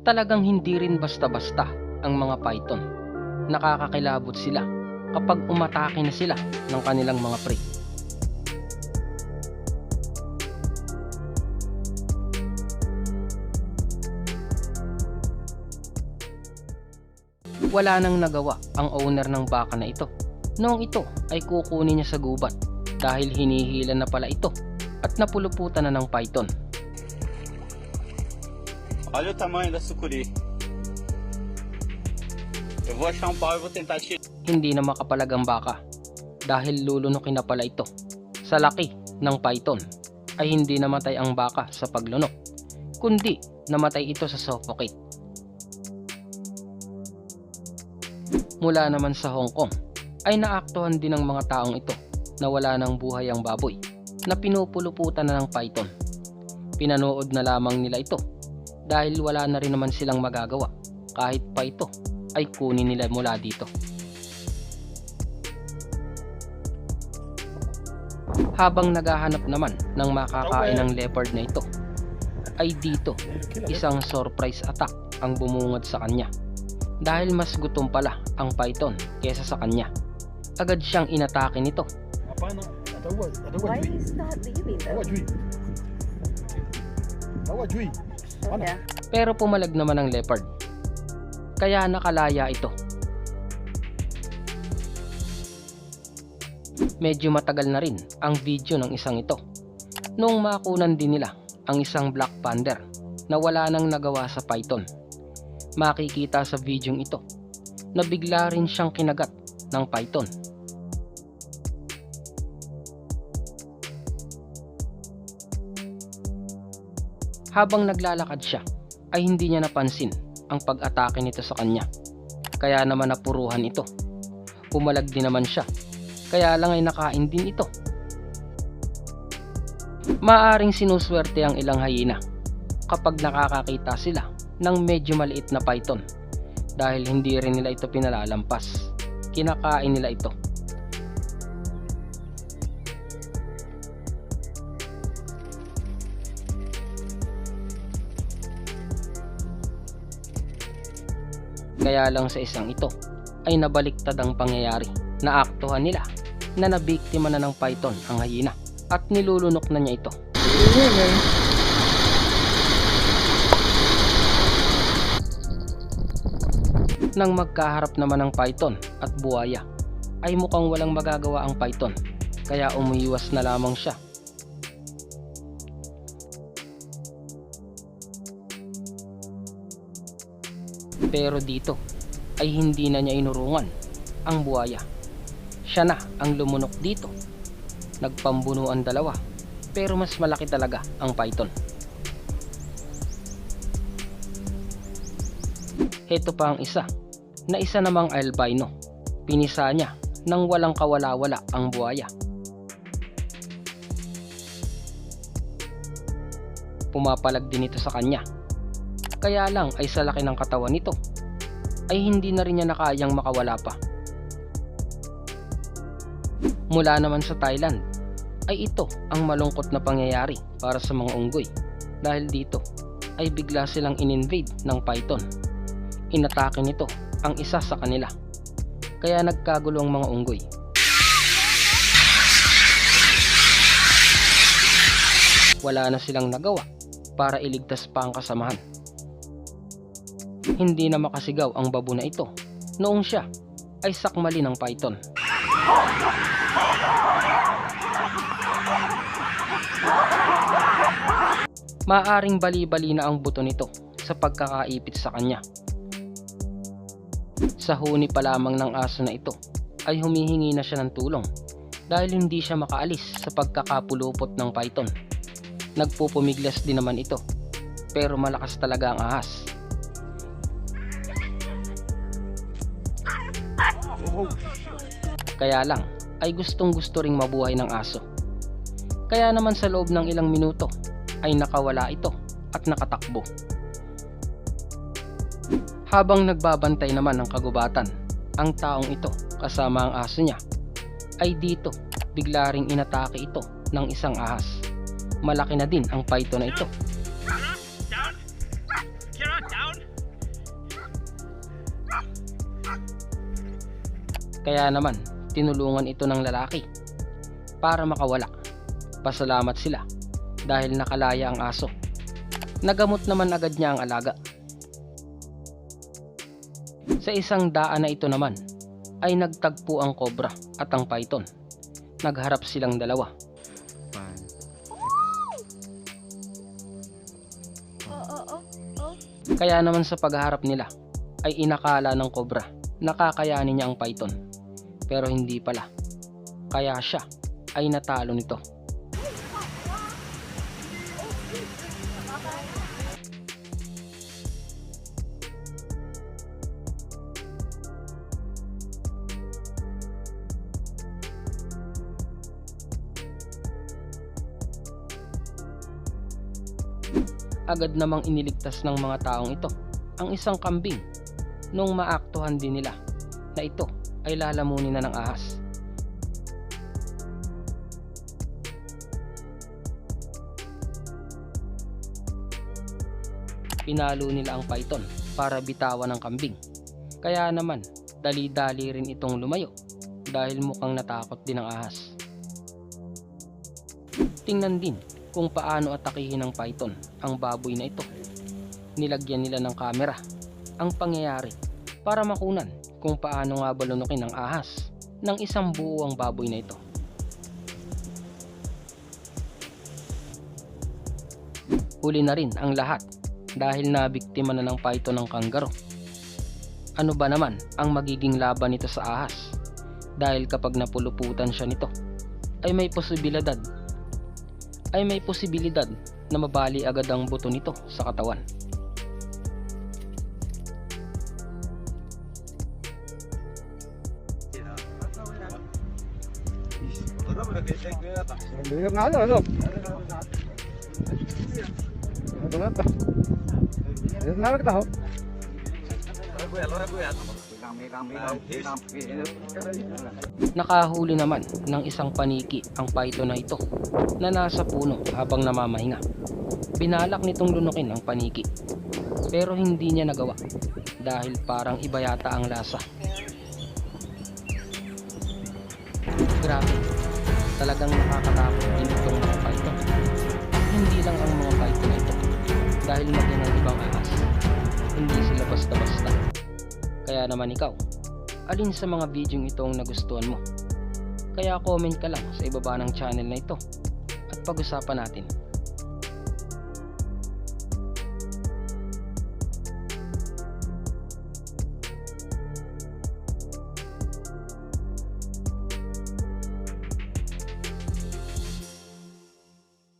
Talagang hindi rin basta-basta ang mga python. Nakakakilabot sila kapag umatake na sila ng kanilang mga prey. Wala nang nagawa ang owner ng baka na ito. Noong ito ay kukunin niya sa gubat dahil hinihila na pala ito at napuluputan na ng python. Olha o tamanho da sucuri. Eu vou achar um pau e vou tentar tirar. hindi na makapalag ang baka dahil lulunukin na pala ito. Sa laki ng python ay hindi namatay ang baka sa paglunok, kundi namatay ito sa suffocate. Mula naman sa Hong Kong ay naaktuhan din ng mga taong ito na wala ng buhay ang baboy na pinupuluputan na ng python. Pinanood na lamang nila ito dahil wala na rin naman silang magagawa kahit pa ito ay kunin nila mula dito. Habang naghahanap naman ng makakain ng leopard na ito, ay dito isang surprise attack ang bumungad sa kanya. Dahil mas gutom pala ang python kesa sa kanya. Agad siyang inatake nito. Ataua Why is not leaving though? Ano? Okay. Pero pumalag naman ang leopard. Kaya nakalaya ito. Medyo matagal na rin ang video ng isang ito. Noong makunan din nila ang isang black panther na wala nang nagawa sa python. Makikita sa video ito na bigla rin siyang kinagat ng python. Habang naglalakad siya, ay hindi niya napansin ang pag-atake nito sa kanya. Kaya naman napuruhan ito. Pumalag din naman siya. Kaya lang ay nakain din ito. Maaring sinuswerte ang ilang hyena kapag nakakakita sila ng medyo maliit na python dahil hindi rin nila ito pinalalampas. Kinakain nila ito. Kaya lang sa isang ito ay nabaliktad ang pangyayari. Naaktuhan nila na nabiktima na ng python ang hyena at nilulunok na niya ito. Nang magkaharap naman ang python at buhaya ay mukhang walang magagawa ang python kaya umiiwas na lamang siya. Pero dito ay hindi na niya inurungan ang buhaya. Siya na ang lumunok dito. Nagpambuno ang dalawa pero mas malaki talaga ang python. Heto pa ang isa na isa namang albino. Pinisa niya nang walang kawala-wala ang buhaya. Pumapalag din ito sa kanya. Kaya lang ay sa laki ng katawan nito ay hindi na rin niya nakayang makawala pa. Mula naman sa Thailand ay ito ang malungkot na pangyayari para sa mga unggoy dahil dito ay bigla silang in-invade ng python. Inatake nito ang isa sa kanila kaya nagkagulo ang mga unggoy. Wala na silang nagawa para iligtas pa ang kasamahan. Hindi na makasigaw ang babo na ito noong siya ay sakmali ng python. Maaring bali-bali na ang buto nito sa pagkakaipit sa kanya. Sa huni pa lamang ng aso na ito ay humihingi na siya ng tulong dahil hindi siya makaalis sa pagkakapulupot ng python. Nagpupumiglas din naman ito pero malakas talaga ang ahas. Kaya lang ay gustong gusto ring mabuhay ng aso. Kaya naman sa loob ng ilang minuto ay nakawala ito at nakatakbo. Habang nagbabantay naman ng kagubatan, ang taong ito kasama ang aso niya ay dito bigla ring inatake ito ng isang ahas. Malaki na din ang python na ito Kaya naman, tinulungan ito ng lalaki para makawala. Pasalamat sila dahil nakalaya ang aso. Nagamot naman agad niya ang alaga. Sa isang daan na ito naman ay nagtagpo ang cobra at ang python. Nagharap silang dalawa. Kaya naman sa pagharap nila ay inakala ng cobra na kakayanin niya ang python. Pero hindi pala. Kaya siya ay natalo nito. agad namang iniligtas ng mga taong ito ang isang kambing nung maaktuhan din nila na ito ay lalamunin na ng ahas. Pinalo nila ang python para bitawan ng kambing. Kaya naman, dali-dali rin itong lumayo dahil mukhang natakot din ang ahas. Tingnan din kung paano atakihin ng python ang baboy na ito. Nilagyan nila ng kamera ang pangyayari para makunan kung paano nga balunukin ng ahas ng isang buo ang baboy na ito. Huli na rin ang lahat dahil nabiktima na ng python ng kangaroo. Ano ba naman ang magiging laban nito sa ahas? Dahil kapag napuluputan siya nito, ay may posibilidad ay may posibilidad na mabali agad ang buto nito sa katawan. Bilang nga ano. Ito na ito. Ito na kita ho. Nakahuli naman ng isang paniki ang python na ito na nasa puno habang namamahinga. Binalak nitong lunukin ang paniki pero hindi niya nagawa dahil parang iba yata ang lasa. Talagang nakakatakot din itong mga python. Hindi lang ang mga python na ito dahil maging ang ibang ahas. Hindi sila basta-basta. Kaya naman ikaw, alin sa mga video ito ang nagustuhan mo? Kaya comment ka lang sa ibaba ng channel na ito at pag-usapan natin